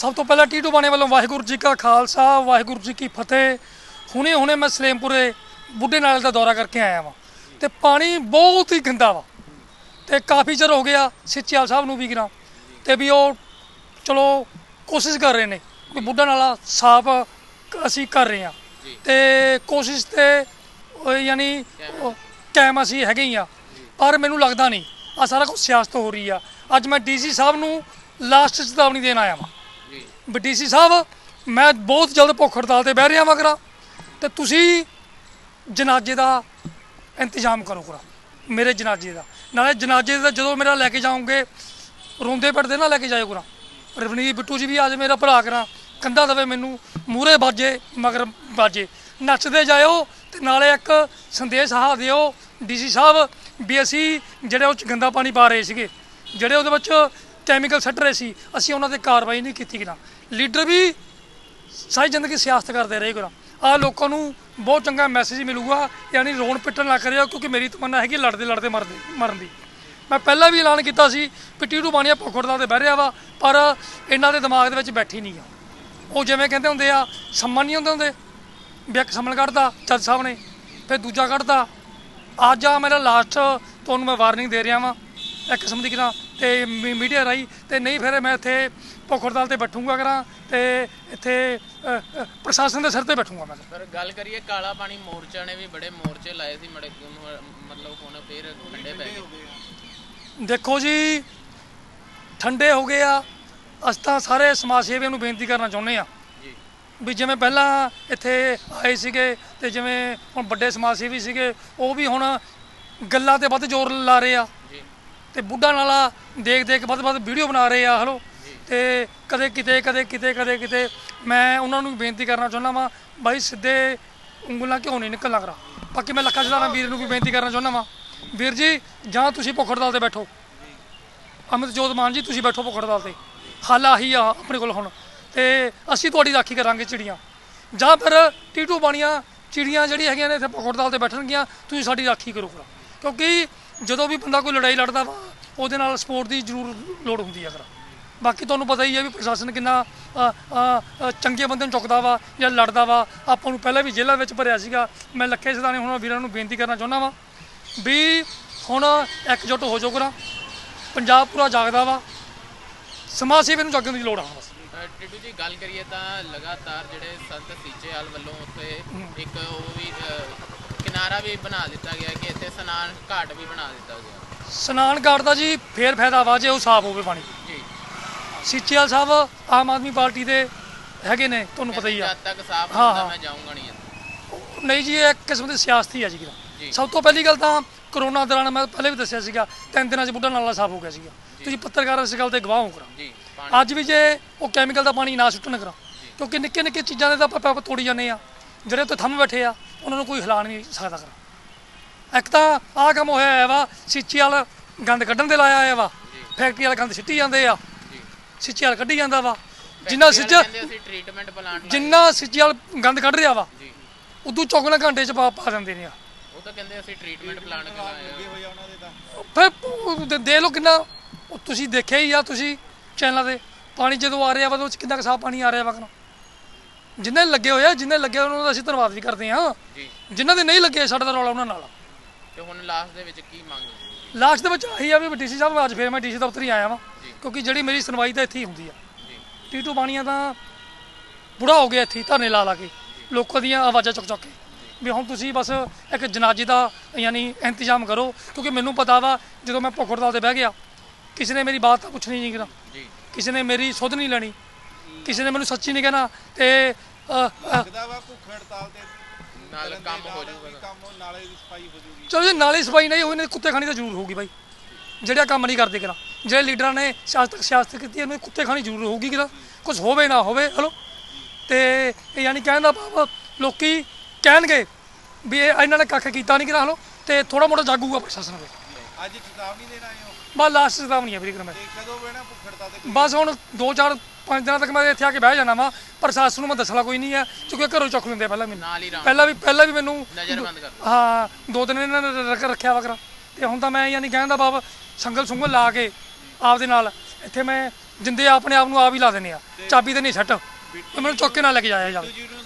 ਸਭ ਤੋਂ ਪਹਿਲਾਂ ਟੀਟੂ ਬਾਣੇ ਵੱਲੋਂ ਵਾਹਿਗੁਰੂ ਜੀ ਕਾ ਖਾਲਸਾ ਵਾਹਿਗੁਰੂ ਜੀ ਕੀ ਫਤਿਹ। ਹੁਣੇ ਹੁਣੇ ਮੈਂ ਸਲੇਮਪੁਰੇ ਬੁੱਢੇ ਨਾਲੇ ਦਾ ਦੌਰਾ ਕਰਕੇ ਆਇਆ ਵਾਂ ਤੇ ਪਾਣੀ ਬਹੁਤ ਹੀ ਗੰਦਾ ਵਾ ਤੇ ਕਾਫੀ ਚਿਰ ਹੋ ਗਿਆ ਸਿੱਚਿਆਲ ਸਾਹਿਬ ਨੂੰ ਵੀ ਗਿਰਾਂ ਤੇ ਵੀ ਉਹ ਚਲੋ ਕੋਸ਼ਿਸ਼ ਕਰ ਰਹੇ ਨੇ ਵੀ ਬੁੱਢਾ ਨਾਲਾ ਸਾਫ਼ ਅਸੀਂ ਕਰ ਰਹੇ ਹਾਂ ਤੇ ਕੋਸ਼ਿਸ਼ ਤੇ ਯਾਨੀ ਕਾਇਮ ਅਸੀਂ ਹੈਗੇ ਹੀ ਆ ਪਰ ਮੈਨੂੰ ਲੱਗਦਾ ਨਹੀਂ ਆ ਸਾਰਾ ਕੁਝ ਸਿਆਸਤ ਹੋ ਰਹੀ ਆ। ਅੱਜ ਮੈਂ ਡੀਸੀ ਸਾਹਿਬ ਨੂੰ ਲਾਸਟ ਚੇਤਾਵਨੀ ਦੇਣ ਆਇਆ ਵਾਂ। ਵੀ ਡੀਸੀ ਸਾਹਿਬ, ਮੈਂ ਬਹੁਤ ਜਲਦ ਭੁੱਖ ਹੜਤਾਲ ਤੇ ਬਹਿ ਰਿਹਾ ਵਾਂ ਕਰਾਂ ਤੇ ਤੁਸੀਂ ਜਨਾਜ਼ੇ ਦਾ ਇੰਤਜ਼ਾਮ ਕਰੋ ਕਰਾ, ਮੇਰੇ ਜਨਾਜ਼ੇ ਦਾ। ਨਾਲੇ ਜਨਾਜ਼ੇ ਦਾ ਜਦੋਂ ਮੇਰਾ ਲੈ ਕੇ ਜਾਓਗੇ, ਰੋਂਦੇ ਪੜਦੇ ਨਾ ਲੈ ਕੇ ਜਾਇਓ ਕਰਾ। ਰਵਨੀਤ ਬਿੱਟੂ ਜੀ ਵੀ ਅੱਜ ਮੇਰਾ ਭਰਾ ਕਰਾਂ, ਕੰਧਾ ਦਵੇ ਮੈਨੂੰ ਮੂਰੇ ਬਾਜੇ ਮਗਰ ਬਾਜੇ ਨੱਚਦੇ ਜਾਇਓ ਤੇ ਨਾਲੇ ਇੱਕ ਸੰਦੇਸ਼ ਹਾ ਦਿਓ, ਡੀਸੀ ਸਾਹਿਬ, ਵੀ ਅਸੀਂ ਜਿਹੜੇ ਉਹ ਚ ਗੰਦਾ ਪਾਣੀ ਪਾ ਰਹੇ ਸੀਗੇ, ਜਿਹੜੇ ਉਹਦੇ ਵਿੱਚ ਕੈਮੀਕਲ ਸੱਟ ਰਹੇ ਸੀ। ਅਸੀਂ ਉਹਨਾਂ ਤੇ ਕਾਰਵਾਈ ਨਹੀਂ ਕੀਤੀ ਕਿਨਾ ਲੀਡਰ ਵੀ ਸਾਰੀ ਜ਼ਿੰਦਗੀ ਸਿਆਸਤ ਕਰਦੇ ਰਹੇ ਗੁਰਾਂ ਆ ਲੋਕਾਂ ਨੂੰ ਬਹੁਤ ਚੰਗਾ ਮੈਸੇਜ ਮਿਲੂਗਾ, ਯਾਨੀ ਰੋਣ ਪਿੱਟਣ ਨਾ ਕਰਿਓ ਕਿਉਂਕਿ ਮੇਰੀ ਤਮੰਨਾ ਹੈਗੀ ਲੜਦੇ ਲੜਦੇ ਮਰਦੇ, ਮਰਨ ਦੀ। ਮੈਂ ਪਹਿਲਾਂ ਵੀ ਐਲਾਨ ਕੀਤਾ ਸੀ ਵੀ ਟੀਟੂ ਬਾਣੀਆ ਭੁੱਖੜਦਾ ਤੇ ਬਹਿ ਰਿਹਾ ਵਾ, ਪਰ ਇਹਨਾਂ ਦੇ ਦਿਮਾਗ ਦੇ ਵਿੱਚ ਬੈਠੀ ਨਹੀਂ ਆ। ਉਹ ਜਿਵੇਂ ਕਹਿੰਦੇ ਹੁੰਦੇ ਆ, ਸੰਮਨ ਨਹੀਂ ਹੁੰਦੇ ਹੁੰਦੇ। ਵੀ ਇੱਕ ਸੰਮਨ ਕੱਢਦਾ ਜੱਜ ਸਾਹਿਬ ਨੇ, ਫਿਰ ਦੂਜਾ ਕੱਢਦਾ ਅੱਜ ਆ ਮੇਰਾ ਲਾਸਟ ਤੁਹਾਨੂੰ ਮੈਂ ਵਾਰਨਿੰਗ ਦੇ ਰਿਹਾ ਵਾਂ। ਇੱਕ ਕਿਸਮ ਦੀ ਕਿਰਾਂ ਤੇ ਮੀਡੀਆ ਰਾਈ ਤੇ ਨਹੀਂ ਫਿਰ ਮੈਂ ਇੱਥੇ ਭੁੱਖ ਹੜਤਾਲ ਤੇ ਬੈਠੂੰਗਾ ਕਰਾਂ ਤੇ ਇੱਥੇ ਪ੍ਰਸ਼ਾਸਨ ਦੇ ਸਿਰ ਤੇ ਬੈਠੂੰਗਾ ਮੈਂ। ਪਰ ਗੱਲ ਕਰੀਏ ਕਾਲਾ ਪਾਣੀ ਮੋਰਚਾ ਨੇ ਵੀ ਬੜੇ ਮੋਰਚੇ ਲਾਏ ਸੀ ਮੜੇ ਮਤਲਬ ਹੁਣ ਫੇਰ ਠੰਡੇ ਪੈ ਗਏ। ਦੇਖੋ ਜੀ ਠੰਡੇ ਹੋ ਗਏ ਆ ਅਸੀਂ ਤਾਂ ਸਾਰੇ ਸਮਾਜ ਸੇਵੀਆਂ ਨੂੰ ਬੇਨਤੀ ਕਰਨਾ ਚਾਹੁੰਦੇ ਆ ਜੀ। ਵੀ ਜਿਵੇਂ ਪਹਿਲਾਂ ਇੱਥੇ ਆਏ ਸੀਗੇ ਤੇ ਜਿਵੇਂ ਹੁਣ ਵੱਡੇ ਸਮਾਜ ਸੇਵੀ ਸੀਗੇ ਉਹ ਵੀ ਹੁਣ ਗੱਲਾਂ ਤੇ ਵੱਧ ਜ਼ੋਰ ਲਾ ਰਹੇ ਆ। ਤੇ ਬੁੱਢਾ ਨਾਲਾ ਦੇਖ ਦੇਖ ਵੱਧ ਵੱਧ ਵੀਡੀਓ ਬਣਾ ਰਹੇ ਆ ਹਲੋ। ਤੇ ਕਦੇ ਕਿਤੇ ਕਦੇ ਕਿਤੇ ਕਦੇ ਕਿਤੇ ਮੈਂ ਉਹਨਾਂ ਨੂੰ ਬੇਨਤੀ ਕਰਨਾ ਚਾਹੁੰਦਾ ਵਾਂ ਬਾਈ ਸਿੱਧੇ ਉਂਗਲਾਂ ਕਿਉਂ ਨਹੀਂ ਨਿਕਲਣਾ ਕਰਾ? ਬਾਕੀ ਮੈਂ ਲੱਖਾ ਚਲਾਣਾ ਵੀਰ ਨੂੰ ਵੀ ਬੇਨਤੀ ਕਰਨਾ ਚਾਹੁੰਦਾ ਵਾਂ। ਵੀਰ ਜੀ ਜਾਂ ਤੁਸੀਂ ਭੁੱਖ ਹੜਤਾਲ ਤੇ ਬੈਠੋ। ਅਮਿਤ ਜੋਤ ਮਾਨ ਜੀ ਤੁਸੀਂ ਬੈਠੋ ਭੁੱਖ ਹੜਤਾਲ ਤੇ। ਹੱਲ ਆਹੀ ਆ ਆਪਣੇ ਕੋਲ ਹੁਣ। ਤੇ ਅਸੀਂ ਤੁਹਾਡੀ ਰਾਖੀ ਕਰਾਂਗੇ ਚਿੜੀਆਂ। ਜਾਂ ਫਿਰ ਟੀਟੂ ਬਾਣੀਆਂ ਚਿੜੀਆਂ ਜਿਹੜੀਆਂ ਹੈਗੀਆਂ ਨੇ ਇੱਥੇ ਭੁੱਖ ਹੜਤਾਲ ਤੇ ਬੈਠਣਗੀਆਂ ਤੁਸੀਂ ਸਾਡੀ ਰਾਖੀ ਕਰਾ ਕਿਉਂਕਿ ਜਦੋਂ ਵੀ ਬੰਦਾ ਕੋਈ ਲੜਾਈ ਲੜਦਾ ਵਾ ਉਹਦੇ ਨਾਲ ਸਪੋਰਟ ਦੀ ਜ਼ਰੂਰ ਲੋੜ ਹੁੰਦੀ ਹੈ ਕਰਾ ਬਾਕੀ ਤੁਹਾਨੂੰ ਪਤਾ ਹੀ ਹੈ ਵੀ ਪ੍ਰਸ਼ਾਸਨ ਕਿੰਨਾ ਚੰਗੇ ਬੰਦੇ ਨੂੰ ਚੁੱਕਦਾ ਵਾ ਜਾਂ ਲੜਦਾ ਵਾ। ਆਪਾਂ ਨੂੰ ਪਹਿਲਾਂ ਵੀ ਜੇਲ੍ਹਾਂ ਵਿੱਚ ਭਰਿਆ ਸੀਗਾ। ਮੈਂ ਲੱਖੇ ਸਦਾਨੇ ਹੁਣ ਵੀਰਾਂ ਨੂੰ ਬੇਨਤੀ ਕਰਨਾ ਚਾਹੁੰਦਾ ਵਾਂ ਵੀ ਹੁਣ ਇਕਜੁੱਟ ਹੋ ਜਾਓ ਕਰਾ ਪੰਜਾਬ ਪੂਰਾ ਜਾਗਦਾ ਵਾ। ਸਮਾਜ ਸੇਵੀ ਨੂੰ ਜਾਗਣ ਦੀ ਲੋੜ ਆ ਬਸ। ਟਿੱਡੂ ਜੀ ਗੱਲ ਕਰੀਏ ਤਾਂ ਲਗਾਤਾਰ ਜਿਹੜੇ ਸੰਤ ਸੀਚੇਵਾਲ ਵੱਲੋਂ ਉੱਥੇ ਇੱਕ ਉਹ ਵੀ ਕਿਨਾਰਾ ਵੀ ਬਣਾ ਦਿੱਤਾ ਗਿਆ ਕਿ ਇੱਥੇ ਸਨਾਨ ਘਾਟ ਵੀ ਬਣਾ ਦਿੱਤਾ ਗਿਆ। ਸਨਾਨ ਘਾਟ ਦਾ ਜੀ ਫੇਰ ਫਾਇਦਾ ਵਾ ਜੇ ਉਹ ਸਾਫ਼ ਹੋਵੇ ਪਾਣੀ। ਜੀ। ਸੀਚੇਵਾਲ ਸਾਹਿਬ ਆਮ ਆਦਮੀ ਪਾਰਟੀ ਦੇ ਹੈਗੇ ਨੇ ਤੁਹਾਨੂੰ ਪਤਾ ਹੀ ਆ। ਜਦ ਤੱਕ ਸਾਫ਼ ਹਾਂ, ਹੁੰਦਾ ਹਾਂ। ਮੈਂ ਜਾਊਂਗਾ ਨਹੀਂ ਨਹੀਂ ਜੀ ਇਹ ਇੱਕ ਕਿਸਮ ਦੀ ਸਿਆਸਤ ਹੀ ਆ ਜੀ ਕਿਰਾ ਜੀ। ਸਭ ਤੋਂ ਪਹਿਲੀ ਗੱਲ ਤਾਂ ਕਰੋਨਾ ਦੌਰਾਨ ਮੈਂ ਪਹਿਲੇ ਵੀ ਦੱਸਿਆ ਸੀਗਾ ਤਿੰਨ ਦਿਨਾਂ 'ਚ ਬੁੱਢਾ ਨਾਲਾ ਸਾਫ਼ ਹੋ ਗਿਆ ਸੀਗਾ। ਤੁਸੀਂ ਪੱਤਰਕਾਰ ਇਸ ਗੱਲ ਤੇ ਗਵਾਹ ਹੋ ਕਰਾ। ਜੀ ਪਾਣੀ। ਅੱਜ ਵੀ ਜੇ ਉਹ ਕੈਮੀਕਲ ਦਾ ਪਾਣੀ ਨਾ ਸੁੱਟਣ ਕਰਾ ਕਿਉਂਕਿ ਨਿੱਕੇ ਨਿੱਕੇ ਚੀਜ਼ਾਂ ਦੇ ਤਾਂ ਆਪਾਂ ਆਪਾਂ ਤੋੜੀ ਜਾਂਦੇ ਆ ਜਿਹੜੇ ਉੱਤੇ ਥੰਮ ਬੈਠੇ ਆ ਉਹਨਾਂ ਨੂੰ ਕੋਈ ਹਿਲਾ ਨਹੀਂ ਸਕਦਾ ਕਰਾ। ਇੱਕ ਤਾਂ ਆਹ ਕੰਮ ਹੋਇਆ ਹੈ ਵਾ ਸਿੱਚੀ ਵਾਲ ਗੰਦ ਕੱਢਣ ਦੇ ਲਾਇਆ ਹੋਇਆ ਵਾ। ਫੈਕਟਰੀ ਵਾਲੇ ਗੰਦ ਸਿੱਟੀ ਜਾਂਦੇ ਆ। ਸਿੱਚੀ ਵਾਲ ਕੱਢੀ ਜਾਂਦਾ ਵਾ। ਜਿੰਨਾ ਸਿੱਚ ਟ੍ਰੀਟਮੈਂਟ ਪਲਾਂਟ ਜਿੰਨਾ ਸਿੱਚੀ ਵਾਲ ਗੰਦ ਕੱਢ ਰਿਹਾ ਵਾ ਉਦੋਂ ਚੌਗਣਾ ਘੰਟੇ ਚ ਪਾ ਪਾ ਦਿੰਦੇ ਨੇ ਆ। ਉਹ ਤਾਂ ਕਹਿੰਦੇ ਅਸੀਂ ਟ੍ਰੀਟਮੈਂਟ ਪਲਾਂਟ ਲਾਇਆ ਫਿਰ ਦੇ- ਲੋ ਕਿੰਨਾ ਤੁਸੀਂ ਦੇਖਿਆ ਹੀ ਆ ਤੁਸੀਂ ਚੈਨਲਾਂ ਤੇ। ਪਾਣੀ ਜਦੋਂ ਆ ਰਿਹਾ ਵਾ ਉਹ 'ਚ ਕਿੰਨਾ ਕੁ ਸਾਫ਼ ਪਾਣੀ ਆ ਰਿਹਾ ਵਾ ਕਿੰਨਾ ਜਿੰਨੇ ਲੱਗੇ ਹੋਏ ਆ ਜਿੰਨੇ ਲੱਗੇ ਉਹਨਾਂ ਦਾ ਅਸੀਂ ਧੰਨਵਾਦ ਵੀ ਕਰਦੇ ਹਾਂ। ਜੀ। ਜਿਨ੍ਹਾਂ ਦੇ ਨਹੀਂ ਲੱਗੇ ਸਾਡਾ ਤਾਂ ਰੌਲਾ ਉਹਨਾਂ ਨਾਲ ਆ। ਤੇ ਹੁਣ ਲਾਸਟ ਦੇ ਵਿੱਚ ਕੀ ਮੰਗ ਲਾਸਟ ਦੇ ਵਿੱਚ ਆਹੀ ਆ ਵੀ ਡੀਸੀ ਸਾਹਿਬ ਅੱਜ ਫੇਰ ਮੈਂ ਡੀਸੀ ਦਫ਼ਤਰ ਹੀ ਆਇਆ ਵਾਂ ਜੀ। ਕਿਉਂਕਿ ਜਿਹੜੀ ਮੇਰੀ ਸੁਣਵਾਈ ਤਾਂ ਇੱਥੇ ਹੀ ਹੁੰਦੀ ਆ। ਜੀ। ਟੀਟੂ ਬਾਣੀਆਂ ਤਾਂ ਬੁੜਾ ਹੋ ਗਿਆ ਇੱਥੇ ਹੀ ਧਰਨੇ ਲਾ ਲਾ ਕੇ ਲੋਕਾਂ ਦੀਆਂ ਆਵਾਜ਼ਾਂ ਚੁੱਕ ਚੁੱਕ ਕੇ। ਵੀ ਹੁਣ ਤੁਸੀਂ ਬਸ ਇੱਕ ਜਨਾਜ਼ੇ ਦਾ ਯਾਨੀ ਇੰਤਜ਼ਾਮ ਕਰੋ ਕਿਉਂਕਿ ਮੈਨੂੰ ਪਤਾ ਵਾ ਜਦੋਂ ਮੈਂ ਭੁੱਖ ਹੜਤਾਲ ਤੇ ਬਹਿ ਗਿਆ ਕਿਸੇ ਨੇ ਮੇਰੀ ਬਾਤ ਤਾਂ ਪੁੱਛਣੀ ਨਹੀਂ ਕਿਰਾ ਜੀ। ਕਿਸੇ ਨੇ ਮੇਰੀ ਸੁਧ ਨਹੀਂ ਲੈਣੀ। ਕਿਸੇ ਨੇ ਮੈਨੂੰ ਸੱਚੀ ਨਹੀਂ ਕਹਿਣਾ ਤੇ ਲੱਗਦਾ ਵਾ ਭੁੱਖ ਹੜਤਾਲ ਤੇ ਨਾਲ ਕਰਨ ਦੇ ਕੰਮ ਹੋ ਨਾਲ ਵੀ ਜਾਊਗਾ ਕੰਮ ਨਾਲੇ ਦੀ ਸਫ਼ਾਈ ਹੋ ਜਾਊਗੀ। ਚਲੋ ਜੇ ਨਾਲੇ ਸਫ਼ਾਈ ਨਹੀਂ ਹੋਈ ਨੇ ਕੁੱਤੇ ਖਾਣੀ ਤਾਂ ਜ਼ਰੂਰ ਹੋਊਗੀ ਬਾਈ। ਜਿਹੜਾ ਕੰਮ ਨਹੀਂ ਕਰਦੇ ਕਿਰਾ ਜਿਹੜੇ ਲੀਡਰਾਂ ਨੇ ਸਿਆਸਤ ਸਿਆਸਤ ਕੀਤੀ ਇਹਨੂੰ ਕੁੱਤੇ ਖਾਣੀ ਜ਼ਰੂਰ ਹੋਊਗੀ ਕਿਰਾ ਕੁਝ ਹੋਵੇ ਨਾ ਹੋਵੇ ਹਲੋ। ਤੇ ਇਹ ਯਾਨੀ ਕਹਿਣ ਦਾ ਭਾਵ ਲੋਕੀ ਕਹਿਣਗੇ ਵੀ ਇਹ ਇਹਨਾਂ ਨੇ ਕੱਖ ਕੀਤਾ ਨਹੀਂ ਕਿਰਾ ਹਲੋ। ਤੇ ਥੋੜਾ ਮੋਟਾ ਜਾਗੂਗਾ ਪ੍ਰਸ਼ਾਸਨ ਵੀ ਅੱਜ ਚੇਤਾਵਨੀ ਦੇਣ ਆਏ ਹੋ? ਬਸ ਲਾਸਟ ਚੇਤਾਵਨੀ ਹੈ ਵੀਰੇ ਕਿਰਾ ਮੈਂ। ਤੇ ਕਦੋਂ ਬਹਿਣਾ ਤੇ ਬਸ ਹੁਣ 2-4 5 ਦਿਨਾਂ ਤੱਕ ਮੈਂ ਇੱਥੇ ਆ ਕੇ ਬਹਿ ਜਾਣਾ ਵਾ ਪ੍ਰਸ਼ਾਸਨ ਨੂੰ ਮੈਂ ਦੱਸਣਾ ਕੋਈ ਨਹੀਂ ਹੈ ਕਿਉਂਕਿ ਘਰੋਂ ਚੁੱਕ ਲੈਂਦੇ ਆ ਪਹਿਲਾਂ ਮੈਨੂੰ। ਨਾਲ ਪਹਿਲਾਂ ਵੀ ਪਹਿਲਾਂ ਵੀ ਮੈਨੂੰ ਨਜ਼ਰਬੰਦ ਕਰ। ਹਾਂ ਦੋ ਦਿਨ ਇਹਨਾਂ ਨੇ ਰੱਖ ਰੱਖਿਆ ਵਗਰਾ ਤੇ ਹੁਣ ਤਾਂ ਮੈਂ ਯਾਨੀ ਕਹਿਣ ਦਾ ਬਾਬ ਸੰਗਲ ਸੁੰਗਲ ਲਾ ਕੇ ਆਪਦੇ ਨਾਲ ਇੱਥੇ ਮੈਂ ਜਿੰਦੇ ਆਪਣੇ ਆਪ ਨੂੰ ਆਪ ਹੀ ਲਾ ਦਿੰਦੇ ਆ। ਚਾਬੀ ਤੇ ਨਹੀਂ ਛੱਟ ਮੈਨੂੰ ਚੁੱਕ ਕੇ ਨਾ ਲੈ ਕੇ ਜਾਇਆ ਜਾਵੇ। ਬਿੱਟੂ ਜੀ ਨੂੰ ਦ- ਤੁਸੀਂ